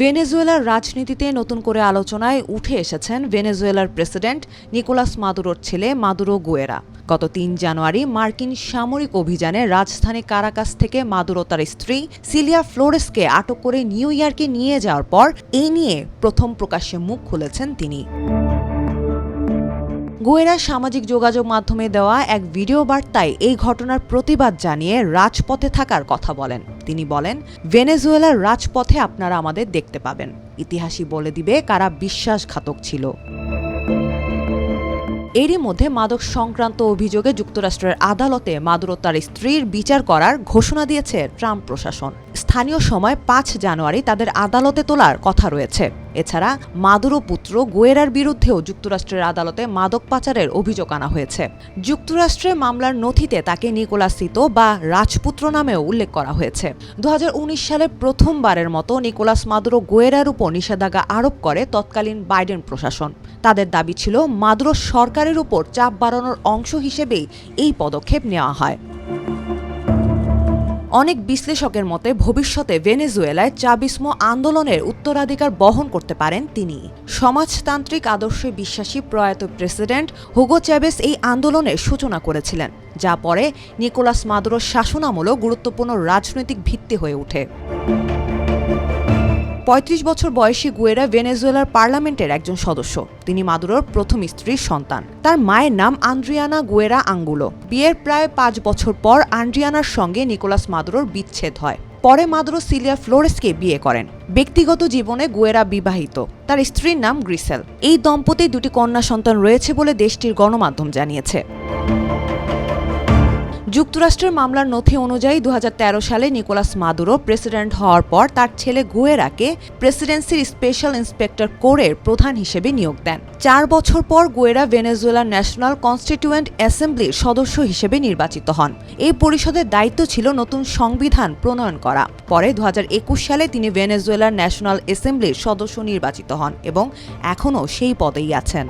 ভেনেজুয়েলার রাজনীতিতে নতুন করে আলোচনায় উঠে এসেছেন ভেনেজুয়েলার প্রেসিডেন্ট নিকোলাস মাদুরোর ছেলে মাদুরো গুয়েরা। গত তিন জানুয়ারি মার্কিন সামরিক অভিযানে রাজধানী কারাকাস থেকে মাদুরো তার স্ত্রী সিলিয়া ফ্লোরেসকে আটক করে নিউ ইয়র্কে নিয়ে যাওয়ার পর এই নিয়ে প্রথম প্রকাশ্যে মুখ খুলেছেন তিনি। গোয়েরা সামাজিক যোগাযোগ মাধ্যমে দেওয়া এক ভিডিও বার্তায় এই ঘটনার প্রতিবাদ জানিয়ে রাজপথে থাকার কথা বলেন। তিনি বলেন, ভেনেজুয়েলার রাজপথে আপনারা আমাদের দেখতে পাবেন। ইতিহাসই বলে দিবে কারা বিশ্বাসঘাতক ছিল। এরই মধ্যে মাদক সংক্রান্ত অভিযোগে যুক্তরাষ্ট্রের আদালতে মাদুরো তার স্ত্রীর বিচার করার ঘোষণা দিয়েছে ট্রাম্প প্রশাসন। স্থানীয় সময় পাঁচ জানুয়ারি তাদের আদালতে তোলার কথা রয়েছে। এছাড়া মাদুরো পুত্র গোয়েরার বিরুদ্ধেও যুক্তরাষ্ট্রের আদালতে মাদক পাচারের অভিযোগ আনা হয়েছে। যুক্তরাষ্ট্রে মামলার নথিতে তাকে নিকোলাসিতো বা রাজপুত্র নামেও উল্লেখ করা হয়েছে। দু হাজার উনিশ সালে প্রথমবারের মতো নিকোলাস মাদুরো গোয়েরার উপর নিষেধাজ্ঞা আরোপ করে তৎকালীন বাইডেন প্রশাসন। তাদের দাবি ছিল, মাদুরো সরকারের উপর চাপ বাড়ানোর অংশ হিসেবেই এই পদক্ষেপ নেওয়া হয়। অনেক বিশ্লেষকের মতে ভবিষ্যতে ভেনেজুয়েলায় চাবিস্ম আন্দোলনের উত্তরাধিকার বহন করতে পারেন তিনি। সমাজতান্ত্রিক আদর্শে বিশ্বাসী প্রয়াত প্রেসিডেন্ট হুগো চ্যাবেস এই আন্দোলনের সূচনা করেছিলেন, যা পরে নিকোলাস মাদুরোর শাসনামূলক গুরুত্বপূর্ণ রাজনৈতিক ভিত্তি হয়ে ওঠে। পঁয়ত্রিশ বছর বয়সী গুয়েরা ভেনেজুয়েলার পার্লামেন্টের একজন সদস্য। তিনি মাদুরোর প্রথম স্ত্রীর সন্তান। তার মায়ের নাম আন্দ্রিয়ানা গুয়েরা আঙ্গুলো। বিয়ের প্রায় পাঁচ বছর পর আন্দ্রিয়ানার সঙ্গে নিকোলাস মাদুরোর বিচ্ছেদ হয়। পরে মাদুরো সিলিয়া ফ্লোরেসকে বিয়ে করেন। ব্যক্তিগত জীবনে গুয়েরা বিবাহিত। তার স্ত্রীর নাম গ্রিসেল। এই দম্পতির দুটি কন্যা সন্তান রয়েছে বলে দেশটির গণমাধ্যম জানিয়েছে। যুক্তরাষ্ট্রের মামলার নথি অনুযায়ী দু হাজার তেরো সালে নিকোলাস মাদুরো প্রেসিডেন্ট হওয়ার পর তার ছেলে গুয়েরাকে প্রেসিডেন্সির স্পেশাল ইন্সপেক্টর কোরের প্রধান হিসেবে নিয়োগ দেন। চার বছর পর গুয়েরা ভেনেজুয়েলার ন্যাশনাল কনস্টিটিউয়েন্ট অ্যাসেম্বলির সদস্য হিসেবে নির্বাচিত হন। এই পরিষদের দায়িত্ব ছিল নতুন সংবিধান প্রণয়ন করা। পরে দু হাজার একুশ সালে তিনি ভেনেজুয়েলার ন্যাশনাল অ্যাসেম্বলির সদস্য নির্বাচিত হন এবং এখনও সেই পদেই আছেন।